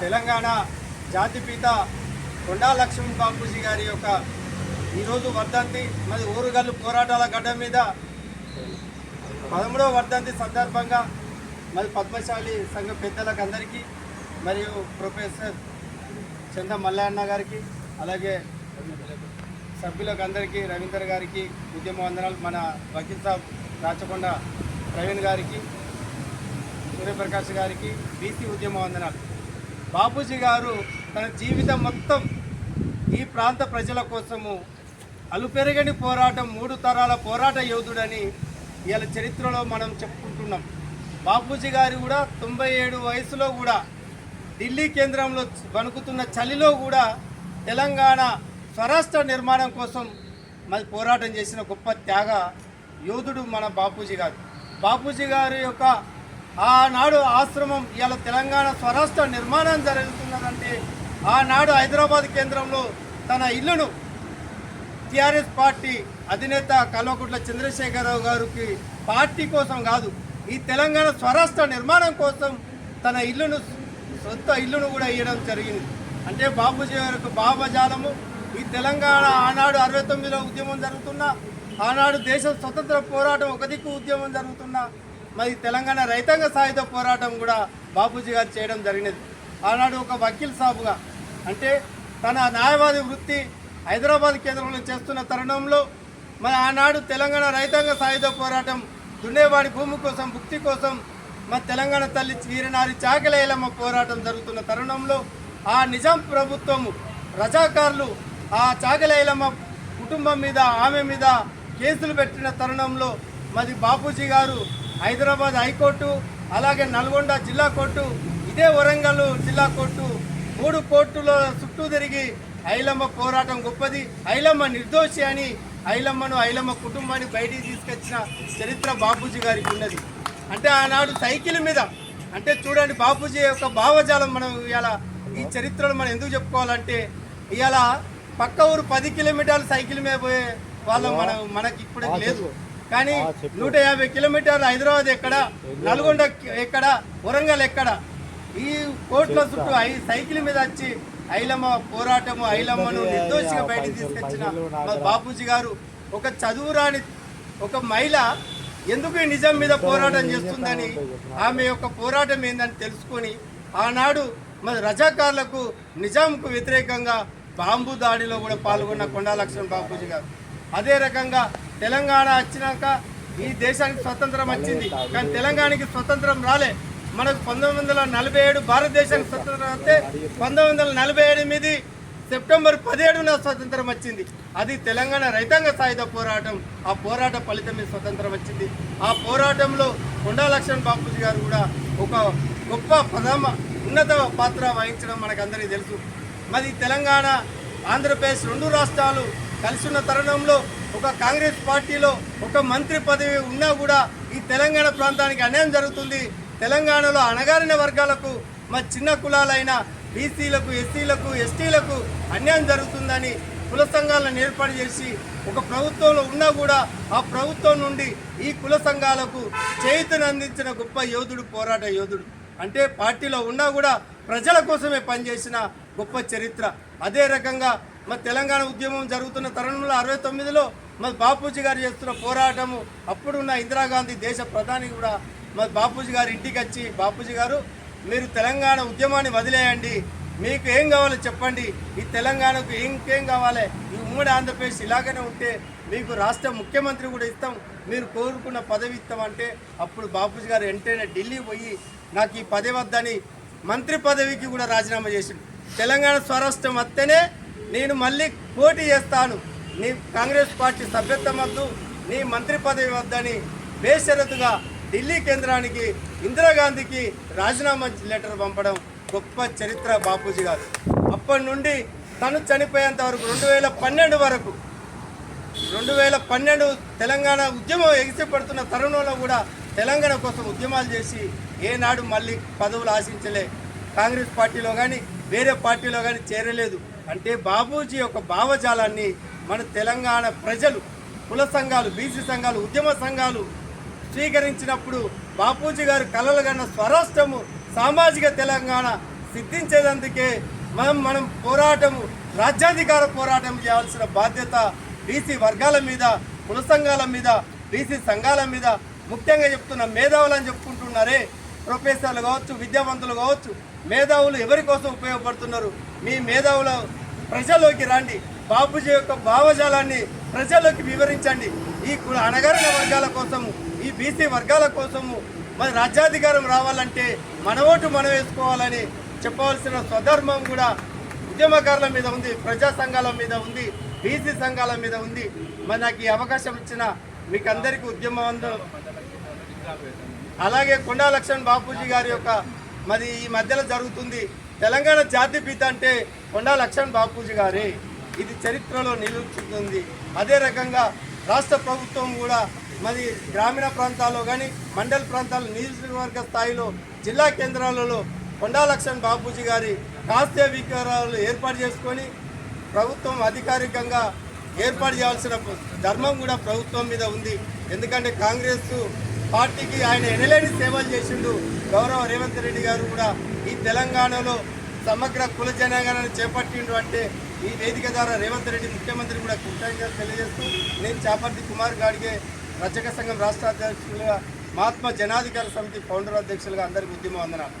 తెలంగాణ జాతిపిత కొండా లక్ష్మణ్ బాపూజీ గారి యొక్క ఈరోజు వర్ధంతి మరి ఊరుగల్లు పోరాటాల గడ్డ మీద పదమూడవ వర్ధంతి సందర్భంగా మరి పద్మశాలి సంఘ పెద్దలకు అందరికీ మరియు ప్రొఫెసర్ చంద మల్లయ్య గారికి అలాగే సభ్యులకు అందరికీ రవీందర్ గారికి ఉద్యమ వందనాలు మన వకీల్ సాబ్ రాచకొండ ప్రవీణ్ గారికి సూర్యప్రకాష్ గారికి బీసీ ఉద్యమ వందనాలు. బాపూజీ గారు తన జీవితం మొత్తం ఈ ప్రాంత ప్రజల కోసము అలుపెరగని పోరాటం మూడు తరాల పోరాట యోధుడని ఇవాళ చరిత్రలో మనం చెప్పుకుంటున్నాం. బాపూజీ గారు కూడా తొంభై ఏడు వయసులో కూడా ఢిల్లీ కేంద్రంలో వణుకుతున్న చలిలో కూడా తెలంగాణ స్వరాష్ట్ర నిర్మాణం కోసం మరి పోరాటం చేసిన గొప్ప త్యాగ యోధుడు మన బాపూజీ గారు. బాపూజీ గారి యొక్క ఆనాడు ఆశ్రమం ఇవాళ తెలంగాణ స్వరాష్ట్ర నిర్మాణం జరుగుతున్నదంటే ఆనాడు హైదరాబాద్ కేంద్రంలో తన ఇల్లును టిఆర్ఎస్ పార్టీ అధినేత కల్వకుంట్ల చంద్రశేఖరరావు గారికి పార్టీ కోసం కాదు ఈ తెలంగాణ స్వరాష్ట్ర నిర్మాణం కోసం తన ఇల్లును సొంత ఇల్లును కూడా ఇవ్వడం జరిగింది. అంటే బాబుజీ గారికి భావజాలము ఈ తెలంగాణ ఆనాడు అరవై తొమ్మిదిలో ఉద్యమం జరుగుతున్న ఆనాడు దేశ స్వతంత్ర పోరాటం ఒక దిక్కు ఉద్యమం జరుగుతున్న మరి తెలంగాణ రైతాంగ సాయుధ పోరాటం కూడా బాపూజీ గారు చేయడం జరిగినది. ఆనాడు ఒక వకీల్ సాబుగా అంటే తన న్యాయవాది వృత్తి హైదరాబాద్ కేంద్రంలో చేస్తున్న తరుణంలో మరి ఆనాడు తెలంగాణ రైతాంగ సాయుధ పోరాటం దున్నేవాడి భూమి కోసం భుక్తి కోసం మరి తెలంగాణ తల్లి వీరనారి చాకలేలమ్మ పోరాటం జరుగుతున్న తరుణంలో ఆ నిజాం ప్రభుత్వము రజాకారులు ఆ చాకలేలమ్మ కుటుంబం మీద ఆమె మీద కేసులు పెట్టిన తరుణంలో మరి బాపూజీ గారు హైదరాబాద్ హైకోర్టు అలాగే నల్గొండ జిల్లా కోర్టు ఇదే వరంగల్ జిల్లా కోర్టు మూడు కోర్టులో చుట్టూ తిరిగి ఐలమ్మ పోరాటం గొప్పది. ఐలమ్మ నిర్దోషి అని ఐలమ్మను ఐలమ్మ కుటుంబాన్ని బయటికి తీసుకొచ్చిన చరిత్ర బాపూజీ గారికి ఉన్నది. అంటే ఆనాడు సైకిల్ మీద అంటే చూడండి బాపూజీ యొక్క భావజాలం మనం ఇవాళ ఈ చరిత్రను మనం ఎందుకు చెప్పుకోవాలంటే ఇవాళ పక్క ఊరు పది కిలోమీటర్లు సైకిల్ మీద పోయే వాళ్ళం మనం మనకి ఇప్పుడు లేదు. కానీ నూట యాభై కిలోమీటర్లు హైదరాబాద్ ఎక్కడ? నల్గొండ ఎక్కడ? వరంగల్ ఎక్కడ? ఈ కోట్ల చుట్టూ ఐ సైకిల్ మీద వచ్చి ఐలమ్మ పోరాటము ఐలమ్మను నిర్దోషిగా బయటికి తీసుకొచ్చిన మా బాపూజీ గారు. ఒక చదువురాని ఒక మహిళ ఎందుకు ఈ నిజం మీద పోరాటం చేస్తుందని ఆమె యొక్క పోరాటం ఏందని తెలుసుకొని ఆనాడు మరి రజాకారులకు నిజాంకు వ్యతిరేకంగా బాంబు దాడిలో కూడా పాల్గొన్న కొండా లక్ష్మణ్ బాపూజీ గారు. అదే రకంగా తెలంగాణ వచ్చినాక ఈ దేశానికి స్వతంత్రం వచ్చింది. కానీ తెలంగాణకి స్వతంత్రం రాలే. మనకు పంతొమ్మిది వందల నలభై ఏడు భారతదేశానికి స్వతంత్రం వస్తే పంతొమ్మిది వందల నలభై ఎనిమిది సెప్టెంబర్ పదిహేడున స్వతంత్రం వచ్చింది. అది తెలంగాణ రైతాంగ సాయుధ పోరాటం. ఆ పోరాట ఫలితమే స్వతంత్రం వచ్చింది. ఆ పోరాటంలో కొండా లక్ష్మణ్ బాపూజీ గారు కూడా ఒక గొప్ప ప్రథమ ఉన్నత పాత్ర వహించడం మనకందరికీ తెలుసు. మరి తెలంగాణ ఆంధ్రప్రదేశ్ రెండు రాష్ట్రాలు కలిసి ఉన్న తరుణంలో ఒక కాంగ్రెస్ పార్టీలో ఒక మంత్రి పదవి ఉన్నా కూడా ఈ తెలంగాణ ప్రాంతానికి అన్యాయం జరుగుతుంది. తెలంగాణలో అణగారిన వర్గాలకు మా చిన్న కులాలైన బీసీలకు ఎస్సీలకు ఎస్టీలకు అన్యాయం జరుగుతుందని కుల సంఘాలను ఏర్పాటు చేసి ఒక ప్రభుత్వంలో ఉన్నా కూడా ఆ ప్రభుత్వం నుండి ఈ కుల సంఘాలకు చేతును అందించిన గొప్ప యోధుడు పోరాట యోధుడు. అంటే పార్టీలో ఉన్నా కూడా ప్రజల కోసమే పనిచేసిన గొప్ప చరిత్ర. అదే రకంగా మరి తెలంగాణ ఉద్యమం జరుగుతున్న తరుణంలో అరవై తొమ్మిదిలో మరి బాపూజీ గారు చేస్తున్న పోరాటము అప్పుడున్న ఇందిరాగాంధీ దేశ ప్రధాని కూడా మరి బాపూజీ గారి ఇంటికి వచ్చి బాపూజీ గారు మీరు తెలంగాణ ఉద్యమాన్ని వదిలేయండి. మీకు ఏం కావాలో చెప్పండి. ఈ తెలంగాణకు ఇంకేం కావాలి? ఈ ఉమ్మడి ఆంధ్రప్రదేశ్ ఇలాగనే ఉంటే మీకు రాష్ట్ర ముఖ్యమంత్రి కూడా ఇస్తాం. మీరు కోరుకున్న పదవి ఇస్తామంటే అప్పుడు బాపూజీ గారు వెంటనే ఢిల్లీ పోయి నాకు ఈ పదవి వద్దని మంత్రి పదవికి కూడా రాజీనామా చేసిండు. తెలంగాణ స్వరాష్ట్రం వస్తేనే నేను మళ్ళీ పోటీ చేస్తాను. నీ కాంగ్రెస్ పార్టీ సభ్యత్వం వద్దు నీ మంత్రి పదవి వద్దని బేషరతుగా ఢిల్లీ కేంద్రానికి ఇందిరాగాంధీకి రాజీనామా లెటర్ పంపడం గొప్ప చరిత్ర బాపూజీ గారు. అప్పటి నుండి తను చనిపోయేంత వరకు రెండు వేల పన్నెండు వరకు రెండు వేల పన్నెండు తెలంగాణ ఉద్యమం ఎగిసిపడుతున్న తరుణంలో కూడా తెలంగాణ కోసం ఉద్యమాలు చేసి ఏనాడు మళ్ళీ పదవులు ఆశించలే. కాంగ్రెస్ పార్టీలో కానీ వేరే పార్టీలో కానీ చేరలేదు. అంటే బాబూజీ యొక్క భావజాలాన్ని మన తెలంగాణ ప్రజలు కుల సంఘాలు బీసీ సంఘాలు ఉద్యమ సంఘాలు స్వీకరించినప్పుడు బాపూజీ గారు కలలు కన్న స్వరాష్ట్రము సామాజిక తెలంగాణ సిద్ధించేదందుకే మనం మనం పోరాటము రాజ్యాధికార పోరాటం చేయాల్సిన బాధ్యత బీసీ వర్గాల మీద కుల సంఘాల మీద బీసీ సంఘాల మీద ముఖ్యంగా చెప్తున్న మేధావులు అని చెప్పుకుంటున్నారే ప్రొఫెసర్లు కావచ్చు విద్యావంతులు కావచ్చు మేధావులు ఎవరి కోసం ఉపయోగపడుతున్నారు? మీ మేధావుల ప్రజల్లోకి రండి. బాపూజీ యొక్క భావజాలాన్ని ప్రజల్లోకి వివరించండి. ఈ కుల అణగారిన వర్గాల కోసము ఈ బీసీ వర్గాల కోసము మరి రాజ్యాధికారం రావాలంటే మన ఓటు మనం వేసుకోవాలని చెప్పవలసిన స్వధర్మం కూడా ఉద్యమకారుల మీద ఉంది ప్రజా సంఘాల మీద ఉంది బీసీ సంఘాల మీద ఉంది. మరి నాకు ఈ అవకాశం ఇచ్చిన మీకు అందరికీ ఉద్యమం అలాగే కొండా లక్ష్మణ్ బాపూజీ గారి యొక్క మరి ఈ మధ్యలో జరుగుతుంది తెలంగాణ జాతి పిత అంటే కొండా లక్ష్మణ్ బాపూజీ గారే. ఇది చరిత్రలో నిలుచుతుంది అదే రకంగా రాష్ట్ర ప్రభుత్వం కూడా మరి గ్రామీణ ప్రాంతాల్లో కానీ మండల ప్రాంతాల్లో నియోజకవర్గ స్థాయిలో జిల్లా కేంద్రాలలో కొండా లక్ష్మణ్ బాపూజీ గారి కాస్య వికారాలు ఏర్పాటు చేసుకొని ప్రభుత్వం అధికారికంగా ఏర్పాటు చేయాల్సిన ధర్మం కూడా ప్రభుత్వం మీద ఉంది. ఎందుకంటే కాంగ్రెస్ పార్టీకి ఆయన ఎనలేని సేవలు చేసిండు గౌరవ రేవంత్ రెడ్డి గారు కూడా ఈ తెలంగాణలో సమగ్ర కుల జనగణన చేపట్టిండు అంటే ఈ వేదిక ద్వారా రేవంత్ రెడ్డి ముఖ్యమంత్రి కూడా కృతజ్ఞతలు తెలియజేస్తూ నేను చాపర్తి కుమార్ గాడిగే రచక సంఘం రాష్ట్ర అధ్యక్షులుగా మహాత్మా జనాధికార సమితి ఫౌండర్ అధ్యక్షులుగా అందరికీ ఉద్యమం వందనాలు